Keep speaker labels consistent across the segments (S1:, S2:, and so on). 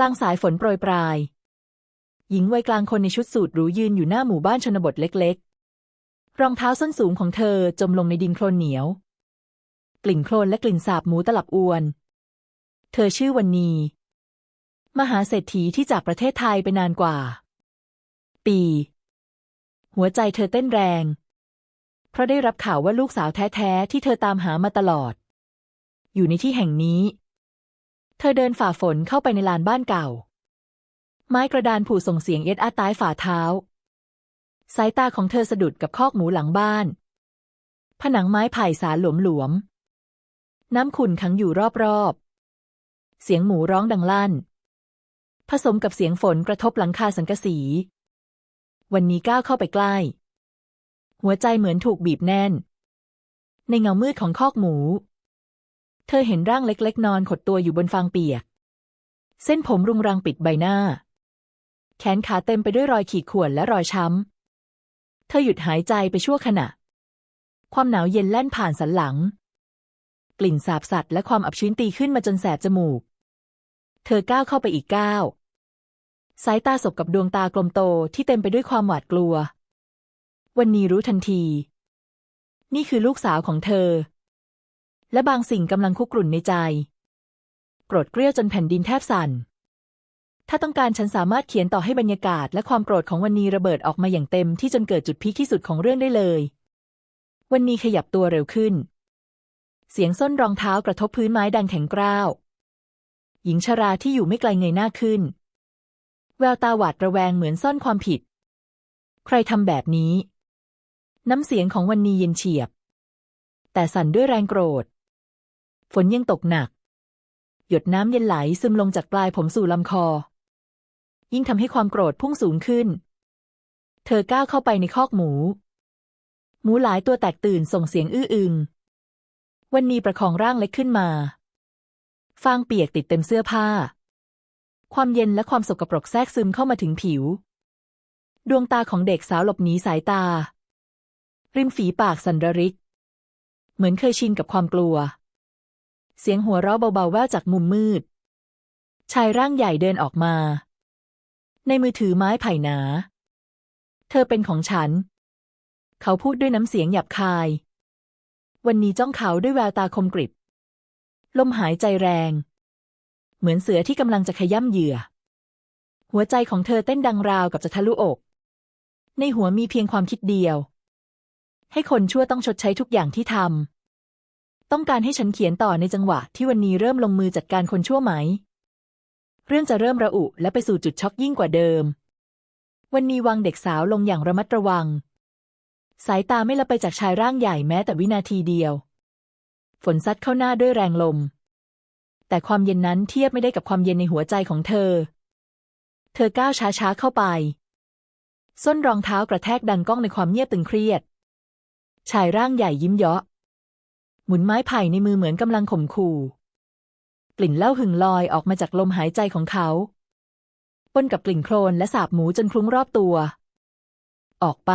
S1: กลางสายฝนโปรยปลาย หญิงวัยกลางคนในชุดสูทหรูยืนอยู่หน้าหมู่บ้านชนบทเล็กๆ รองเท้าส้นสูงของเธอจมลงในดินโคลนเหนียว กลิ่นโคลนและกลิ่นสาบหมูตลับอวน เธอชื่อวันนี มหาเศรษฐีที่จากประเทศไทยไปนานกว่า ปี หัวใจเธอเต้นแรง เพราะได้รับข่าวว่าลูกสาวแท้ๆที่เธอตามหามาตลอด อยู่ในที่แห่งนี้ เธอเดินฝ่าฝนเข้าไปในลานบ้านเก่า ไม้กระดานผูส่งเสียงเอ็ดอาใต้ฝ่าเท้า สายตาของเธอสะดุดกับคอกหมูหลังบ้าน ผนังไม้ไผ่สาหลวมๆน้ำขุ่นขังอยู่รอบๆ เสียงหมูร้องดังลั่น ผสมกับเสียงฝนกระทบหลังคาสังกะสี วันนี้ก้าวเข้าไปใกล้ หัวใจเหมือนถูกบีบแน่น ในเงามืดของคอกหมู เธอเห็นร่างเล็กๆ นอนขดตัวอยู่บนฟางเปียก เส้นผมรุงรังปิดใบหน้า แขนขาเต็มไปด้วยรอยขีดข่วนและรอยช้ำ เธอหยุดหายใจไปชั่วขณะ ความหนาวเย็นแล่นผ่านสันหลัง กลิ่นสาบสัตว์และความอับชื้นตีขึ้นมาจนแสบจมูก เธอก้าวเข้าไปอีกก้าวสายตาสบกับดวงตากลมโตที่เต็มไปด้วยความหวาดกลัว วันนี้รู้ทันที นี่คือลูกสาวของเธอ และบางสิ่งกำลังคุกรุ่นในใจ โกรธเกรี้ยวจนแผ่นดินแทบสั่น ถ้าต้องการฉันสามารถเขียนต่อให้บรรยากาศและความโกรธของวันนี้ระเบิดออกมาอย่างเต็มที่จนเกิดจุดพีคที่สุดของเรื่องได้เลย วันนี้ขยับตัวเร็วขึ้น เสียงส้นรองเท้ากระทบพื้นไม้ดังแข็งกร้าว หญิงชราที่อยู่ไม่ไกลเงยหน้าขึ้น แววตาหวาดระแวงเหมือนซ่อนความผิด ใครทำแบบนี้ น้ำเสียงของวันนี้เย็นเฉียบ แต่สั่นด้วยแรงโกรธ ฝนยังตกหนัก หยดน้ำเย็นไหลซึมลงจากปลายผมสู่ลำคอ ยิ่งทำให้ความโกรธพุ่งสูงขึ้น เธอก้าวเข้าไปในคอกหมู หมูหลายตัวแตกตื่นส่งเสียงอื้ออึง วันนี้ประคองร่างเล็กขึ้นมาฟางเปียกติดเต็มเสื้อผ้า ความเย็นและความสกปรกแทรกซึมเข้ามาถึงผิว ดวงตาของเด็กสาวหลบหนีสายตา ริมฝีปากสันระริก เหมือนเคยชินกับความกลัว เสียงหัวเราะเบาๆแว่วจากมุมมืด ชายร่างใหญ่เดินออกมา ในมือถือไม้ไผ่หนา เธอเป็นของฉัน เขาพูดด้วยน้ำเสียงหยาบคาย วันนี้จ้องเขาด้วยแววตาคมกริบ ลมหายใจแรง เหมือนเสือที่กำลังจะขย้ำเหยื่อ หัวใจของเธอเต้นดังราวกับจะทะลุอก ในหัวมีเพียงความคิดเดียว ให้คนชั่วต้องชดใช้ทุกอย่างที่ทำ ต้องการให้ฉันเขียนต่อในจังหวะที่วันนี้เริ่มลงมือจัดการคนชั่วไหม เรื่องจะเริ่มระอุและไปสู่จุดช็อกยิ่งกว่าเดิม วันนี้วางเด็กสาวลงอย่างระมัดระวัง สายตาไม่ละไปจากชายร่างใหญ่แม้แต่วินาทีเดียว ฝนซัดเข้าหน้าด้วยแรงลม แต่ความเย็นนั้นเทียบไม่ได้กับความเย็นในหัวใจของเธอ เธอก้าวช้าๆเข้าไป ส้นรองเท้ากระแทกดังก้องในความเงียบตึงเครียด ชายร่างใหญ่ยิ้มเยาะ หมุนไม้ไผ่ในมือเหมือนกำลังข่มขู่ กลิ่นเหล้าหึงลอยออกมาจากลมหายใจของเขาปนกับกลิ่นโคลนและสาบหมูจนคลุ้งรอบตัว ออกไป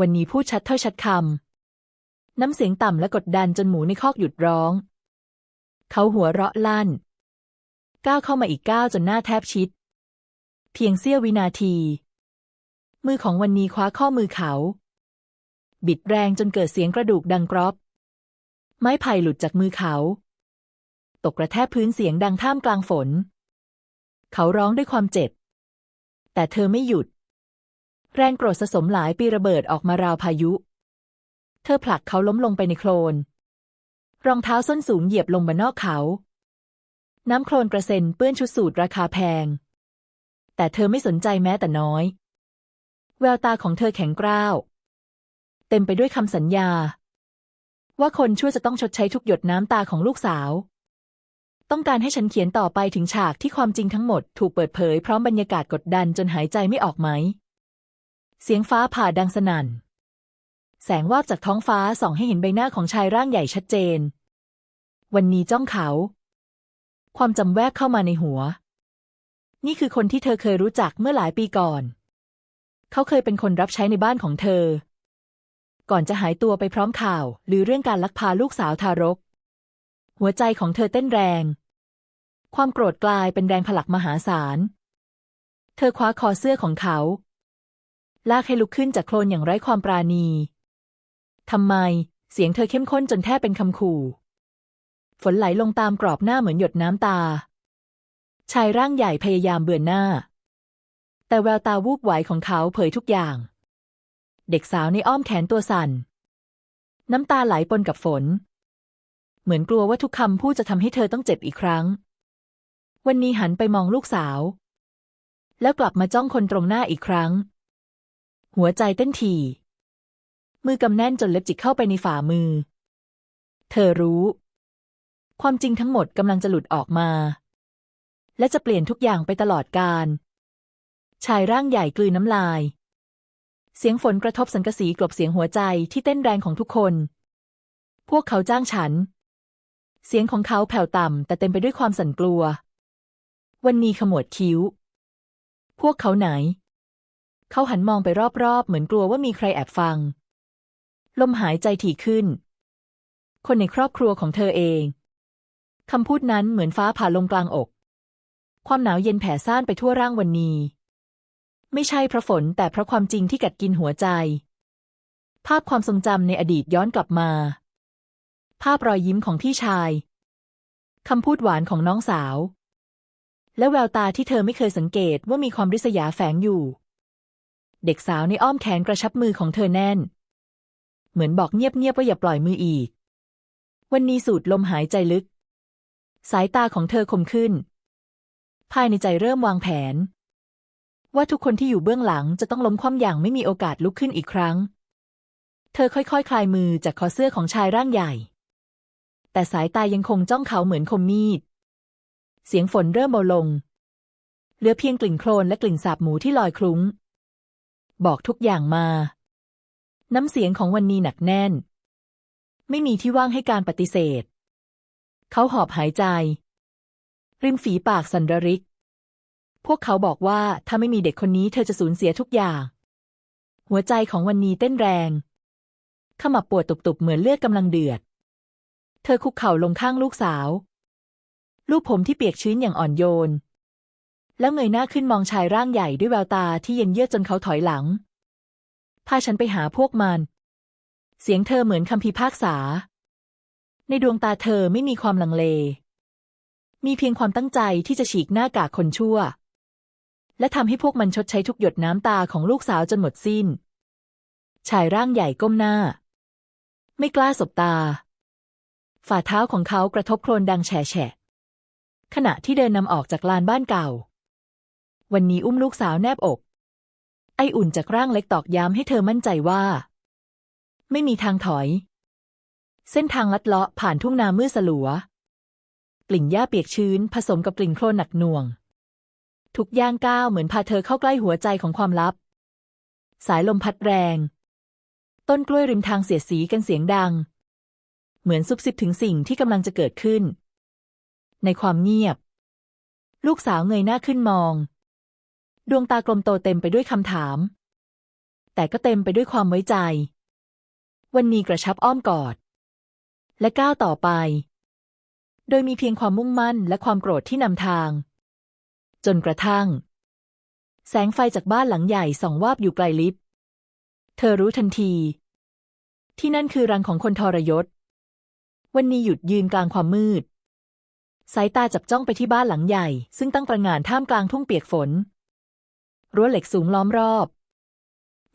S1: วันนี้พูดชัดถ้อยชัดคำน้ำเสียงต่ำและกดดันจนหมูในคอกหยุดร้อง เขาหัวเราะลั่น ก้าวเข้ามาอีกก้าวจนหน้าแทบชิด เพียงเสี้ยววินาที มือของวันนี้คว้าข้อมือเขา บิดแรงจนเกิดเสียงกระดูกดังกรอบ ไม้ไผ่หลุดจากมือเขา ตกกระแทกพื้นเสียงดังท่ามกลางฝน เขาร้องด้วยความเจ็บ แต่เธอไม่หยุด แรงโกรธสะสมหลายปีระเบิดออกมาราวพายุ เธอผลักเขาล้มลงไปในโคลน รองเท้าส้นสูงเหยียบลงบนนอกเขา น้ำโคลนกระเซ็นเปื้อนชุดสูทราคาแพง แต่เธอไม่สนใจแม้แต่น้อย แววตาของเธอแข็งกร้าว เต็มไปด้วยคำสัญญา ว่าคนชั่วจะต้องชดใช้ทุกหยดน้ำตาของลูกสาว ต้องการให้ฉันเขียนต่อไปถึงฉากที่ความจริงทั้งหมดถูกเปิดเผยพร้อมบรรยากาศกดดันจนหายใจไม่ออกไหม เสียงฟ้าผ่าดังสนั่น แสงวาบจากท้องฟ้าส่องให้เห็นใบหน้าของชายร่างใหญ่ชัดเจน วันนี้จ้องเขา ความจำแวบเข้ามาในหัว นี่คือคนที่เธอเคยรู้จักเมื่อหลายปีก่อน เขาเคยเป็นคนรับใช้ในบ้านของเธอ ก่อนจะหายตัวไปพร้อมข่าว หรือเรื่องการลักพาลูกสาวทารก หัวใจของเธอเต้นแรง ความโกรธกลายเป็นแรงผลักมหาศาล เธอคว้าคอเสื้อของเขา ลากให้ลุกขึ้นจากโคลนอย่างไร้ความปราณี ทำไม เสียงเธอเข้มข้นจนแทบเป็นคำขู่ ฝนไหลลงตามกรอบหน้าเหมือนหยดน้ำตา ชายร่างใหญ่พยายามเบือนหน้า แต่แววตาวูบไหวของเขาเผยทุกอย่าง เด็กสาวในอ้อมแขนตัวสั่น น้ำตาไหลปนกับฝน เหมือนกลัวว่าทุกคำพูดจะทำให้เธอต้องเจ็บอีกครั้ง วันนี้หันไปมองลูกสาว แล้วกลับมาจ้องคนตรงหน้าอีกครั้ง หัวใจเต้นถี่มือกำแน่นจนเล็บจิกเข้าไปในฝ่ามือ เธอรู้ ความจริงทั้งหมดกำลังจะหลุดออกมา และจะเปลี่ยนทุกอย่างไปตลอดกาลชายร่างใหญ่กลืนน้ำลาย เสียงฝนกระทบสังกะสีกลบเสียงหัวใจที่เต้นแรงของทุกคน พวกเขาจ้างฉัน เสียงของเขาแผ่วต่ำแต่เต็มไปด้วยความสั่นกลัว วันนี้ขมวดคิ้ว พวกเขาไหน เขาหันมองไปรอบๆ เหมือนกลัวว่ามีใครแอบฟัง ลมหายใจถี่ขึ้น คนในครอบครัวของเธอเอง คำพูดนั้นเหมือนฟ้าผ่าลงกลางอก ความหนาวเย็นแผ่ซ่านไปทั่วร่างวันนี้ ไม่ใช่เพราะฝนแต่เพราะความจริงที่กัดกินหัวใจ ภาพความทรงจำในอดีตย้อนกลับมา ภาพรอยยิ้มของพี่ชายคำพูดหวานของน้องสาว และแววตาที่เธอไม่เคยสังเกตว่ามีความริษยาแฝงอยู่ เด็กสาวในอ้อมแขนกระชับมือของเธอแน่น เหมือนบอกเงียบๆว่าอย่าปล่อยมืออีก วันนี้สูดลมหายใจลึก สายตาของเธอคมขึ้น ภายในใจเริ่มวางแผน ว่าทุกคนที่อยู่เบื้องหลังจะต้องล้มคว่ำอย่างไม่มีโอกาสลุกขึ้นอีกครั้ง เธอค่อยๆคลายมือจากคอเสื้อของชายร่างใหญ่ แต่สายตายังคงจ้องเขาเหมือนคมมีด เสียงฝนเริ่มเบาลง เหลือเพียงกลิ่นโคลนและกลิ่นสาบหมูที่ลอยคลุ้ง บอกทุกอย่างมา น้ำเสียงของวันนี้หนักแน่น ไม่มีที่ว่างให้การปฏิเสธ เขาหอบหายใจ ริมฝีปากสันระริก พวกเขาบอกว่าถ้าไม่มีเด็กคนนี้เธอจะสูญเสียทุกอย่าง หัวใจของวันนี้เต้นแรงขมับปวดตุบๆเหมือนเลือดกำลังเดือด เธอคุกเข่าลงข้างลูกสาว ลูกผมที่เปียกชื้นอย่างอ่อนโยน แล้วเงยหน้าขึ้นมองชายร่างใหญ่ด้วยแววตาที่เย็นเยือกจนเขาถอยหลัง พาฉันไปหาพวกมัน เสียงเธอเหมือนคำพิพากษา ในดวงตาเธอไม่มีความลังเล มีเพียงความตั้งใจที่จะฉีกหน้ากากคนชั่ว และทำให้พวกมันชดใช้ทุกหยดน้ำตาของลูกสาวจนหมดสิ้น ชายร่างใหญ่ก้มหน้า ไม่กล้าสบตา ฝ่าเท้าของเขากระทบโคลนดังแฉะแฉะขณะที่เดินนำออกจากลานบ้านเก่า วันนี้อุ้มลูกสาวแนบอก ไออุ่นจากร่างเล็กตอกย้ำให้เธอมั่นใจว่า ไม่มีทางถอย เส้นทางลัดเลาะผ่านทุ่งนามืดสลัว กลิ่นหญ้าเปียกชื้นผสมกับกลิ่นโคลนหนักหน่วง ทุกย่างก้าวเหมือนพาเธอเข้าใกล้หัวใจของความลับ สายลมพัดแรง ต้นกล้วยริมทางเสียดสีกันเสียงดัง เหมือนซุบซิบถึงสิ่งที่กำลังจะเกิดขึ้น ในความเงียบ ลูกสาวเงยหน้าขึ้นมอง ดวงตากลมโตเต็มไปด้วยคำถาม แต่ก็เต็มไปด้วยความไว้ใจ วันนี้กระชับอ้อมกอด และก้าวต่อไป โดยมีเพียงความมุ่งมั่นและความโกรธที่นำทาง จนกระทั่ง แสงไฟจากบ้านหลังใหญ่ส่องวาบอยู่ไกลลิบ เธอรู้ทันที ที่นั่นคือรังของคนทรยศ วันนี้หยุดยืนกลางความมืด สายตาจับจ้องไปที่บ้านหลังใหญ่ ซึ่งตั้งประงานท่ามกลางทุ่งเปียกฝน รั้วเหล็กสูงล้อมรอบ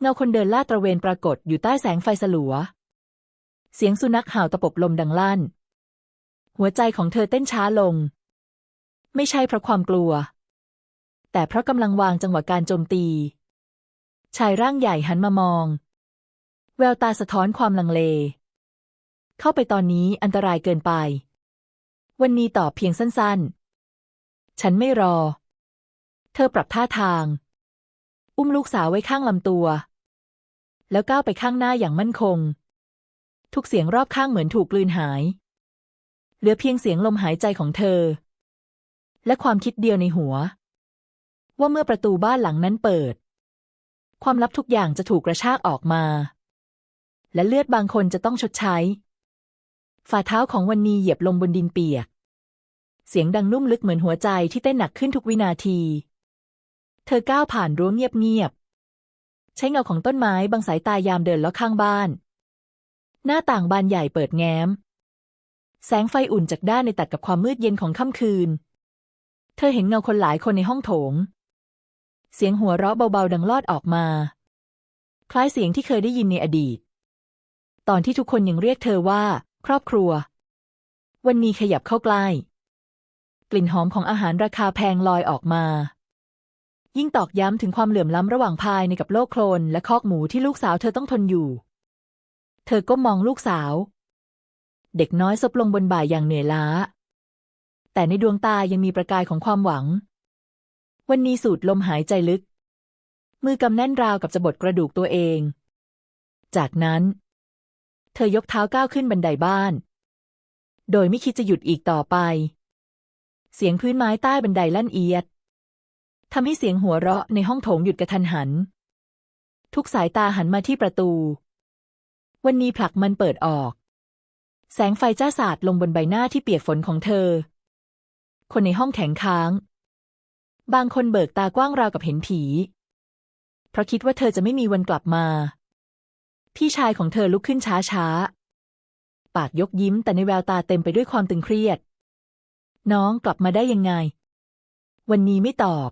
S1: เงาคนเดินลาดตระเวนปรากฏอยู่ใต้แสงไฟสลัว เสียงสุนัขเห่าตะปบลมดังลั่น หัวใจของเธอเต้นช้าลง ไม่ใช่เพราะความกลัว แต่เพราะกำลังวางจังหวะการโจมตี ชายร่างใหญ่หันมามอง แววตาสะท้อนความลังเล เข้าไปตอนนี้อันตรายเกินไป วันนี้ตอบเพียงสั้นๆ ฉันไม่รอ เธอปรับท่าทาง อุ้มลูกสาวไว้ข้างลำตัว แล้วก้าวไปข้างหน้าอย่างมั่นคง ทุกเสียงรอบข้างเหมือนถูกกลืนหาย เหลือเพียงเสียงลมหายใจของเธอ และความคิดเดียวในหัว ว่าเมื่อประตูบ้านหลังนั้นเปิด ความลับทุกอย่างจะถูกกระชากออกมา และเลือดบางคนจะต้องชดใช้ ฝ่าเท้าของวันนีเหยียบลงบนดินเปียก เสียงดังนุ่มลึกเหมือนหัวใจที่เต้นหนักขึ้นทุกวินาที เธอก้าวผ่านรั้วเงียบๆใช้เงาของต้นไม้บังสายตายามเดินล้อข้างบ้าน หน้าต่างบานใหญ่เปิดแง้ม แสงไฟอุ่นจากด้านในตัดกับความมืดเย็นของค่ำคืน เธอเห็นเงาคนหลายคนในห้องโถง เสียงหัวเราะเบาๆดังลอดออกมา คล้ายเสียงที่เคยได้ยินในอดีต ตอนที่ทุกคนยังเรียกเธอว่า ครอบครัว วันนี้ขยับเข้าใกล้ กลิ่นหอมของอาหารราคาแพงลอยออกมา ยิ่งตอกย้ำถึงความเหลื่อมล้ำระหว่างภายในกับโลกโคลนและคอกหมูที่ลูกสาวเธอต้องทนอยู่ เธอก็มองลูกสาว เด็กน้อยซบลงบนบ่ายอย่างเหนื่อยล้า แต่ในดวงตายังมีประกายของความหวัง วันนี้สูดลมหายใจลึก มือกำแน่นราวกับจะบดกระดูกตัวเอง จากนั้น เธอยกเท้าก้าวขึ้นบันไดบ้าน โดยไม่คิดจะหยุดอีกต่อไป เสียงพื้นไม้ใต้บันไดลั่นเอียดทำให้เสียงหัวเราะในห้องโถงหยุดกระทันหัน ทุกสายตาหันมาที่ประตู วันนี้ผลักมันเปิดออก แสงไฟจ้าสาดลงบนใบหน้าที่เปียกฝนของเธอ คนในห้องแข็งค้าง บางคนเบิกตากว้างราวกับเห็นผี เพราะคิดว่าเธอจะไม่มีวันกลับมา พี่ชายของเธอลุกขึ้นช้าช้า ปากยกยิ้มแต่ในแววตาเต็มไปด้วยความตึงเครียด น้องกลับมาได้ยังไง วันนี้ไม่ตอบ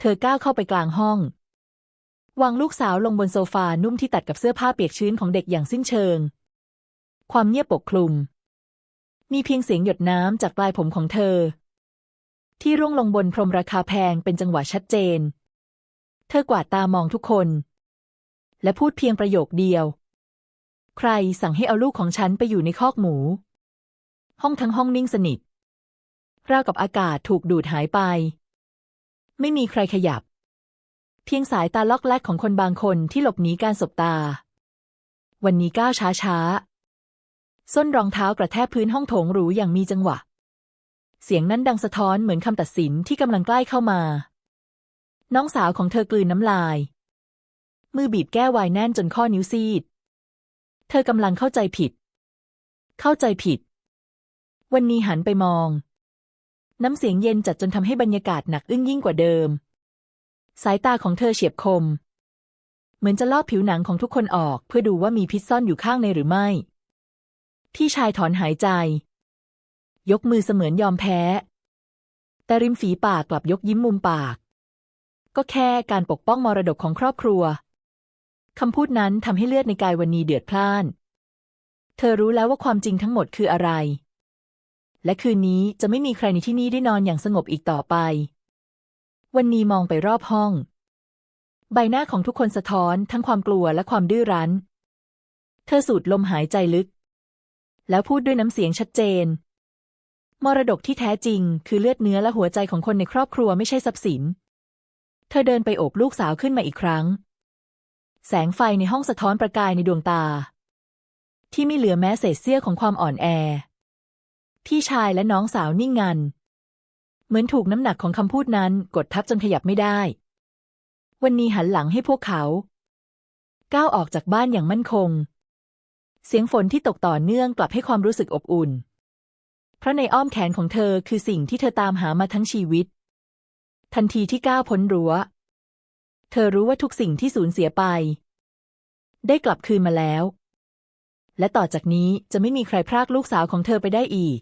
S1: เธอก้าวเข้าไปกลางห้อง วางลูกสาวลงบนโซฟานุ่มที่ตัดกับเสื้อผ้าเปียกชื้นของเด็กอย่างสิ้นเชิง ความเงียบปกคลุม มีเพียงเสียงหยดน้ำจากปลายผมของเธอ ที่ร่วงลงบนพรมราคาแพงเป็นจังหวะชัดเจน เธอกวาดตามองทุกคน และพูดเพียงประโยคเดียว ใครสั่งให้เอาลูกของฉันไปอยู่ในคอกหมู ห้องทั้งห้องนิ่งสนิทราวกับอากาศถูกดูดหายไป ไม่มีใครขยับ เพียงสายตาล็อกแลกของคนบางคนที่หลบหนีการสบตา วันนี้ก้าวช้าช้าๆส้นรองเท้ากระแทกพื้นห้องโถงหรูอย่างมีจังหวะ เสียงนั้นดังสะท้อนเหมือนคำตัดสินที่กำลังใกล้เข้ามา น้องสาวของเธอกลืนน้ำลาย มือบีบแก้วไวแน่นจนข้อนิ้วซีด เธอกำลังเข้าใจผิด เข้าใจผิด วันนี้หันไปมอง น้ำเสียงเย็นจัดจนทำให้บรรยากาศหนักอึ้งยิ่งกว่าเดิม สายตาของเธอเฉียบคม เหมือนจะลอกผิวหนังของทุกคนออก เพื่อดูว่ามีพิษซ่อนอยู่ข้างในหรือไม่ พี่ชายถอนหายใจ ยกมือเสมือนยอมแพ้ แต่ริมฝีปากกลับยกยิ้มมุมปาก ก็แค่การปกป้องมรดกของครอบครัวคำพูดนั้นทำให้เลือดในกายวันนีเดือดพล่าน เธอรู้แล้วว่าความจริงทั้งหมดคืออะไร และคืนนี้จะไม่มีใครในที่นี่ได้นอนอย่างสงบอีกต่อไป วันนี้มองไปรอบห้อง ใบหน้าของทุกคนสะท้อนทั้งความกลัวและความดื้อรั้น เธอสูดลมหายใจลึก แล้วพูดด้วยน้ำเสียงชัดเจน มรดกที่แท้จริง คือเลือดเนื้อและหัวใจของคนในครอบครัวไม่ใช่ทรัพย์สิน เธอเดินไปโอบลูกสาวขึ้นมาอีกครั้ง แสงไฟในห้องสะท้อนประกายในดวงตา ที่ไม่เหลือแม้เศษเสี้ยวของความอ่อนแอ พี่ชายและน้องสาวนิ่งงัน เหมือนถูกน้ำหนักของคำพูดนั้นกดทับจนขยับไม่ได้ วันนี้หันหลังให้พวกเขา ก้าวออกจากบ้านอย่างมั่นคง เสียงฝนที่ตกต่อเนื่องกลับให้ความรู้สึกอบอุ่น เพราะในอ้อมแขนของเธอคือสิ่งที่เธอตามหามาทั้งชีวิต ทันทีที่ก้าวพ้นรัว้ว เธอรู้ว่าทุกสิ่งที่สูญเสียไป ได้กลับคืนมาแล้ว และต่อจากนี้จะไม่มีใครพรากลูกสาวของเธอไปได้อีก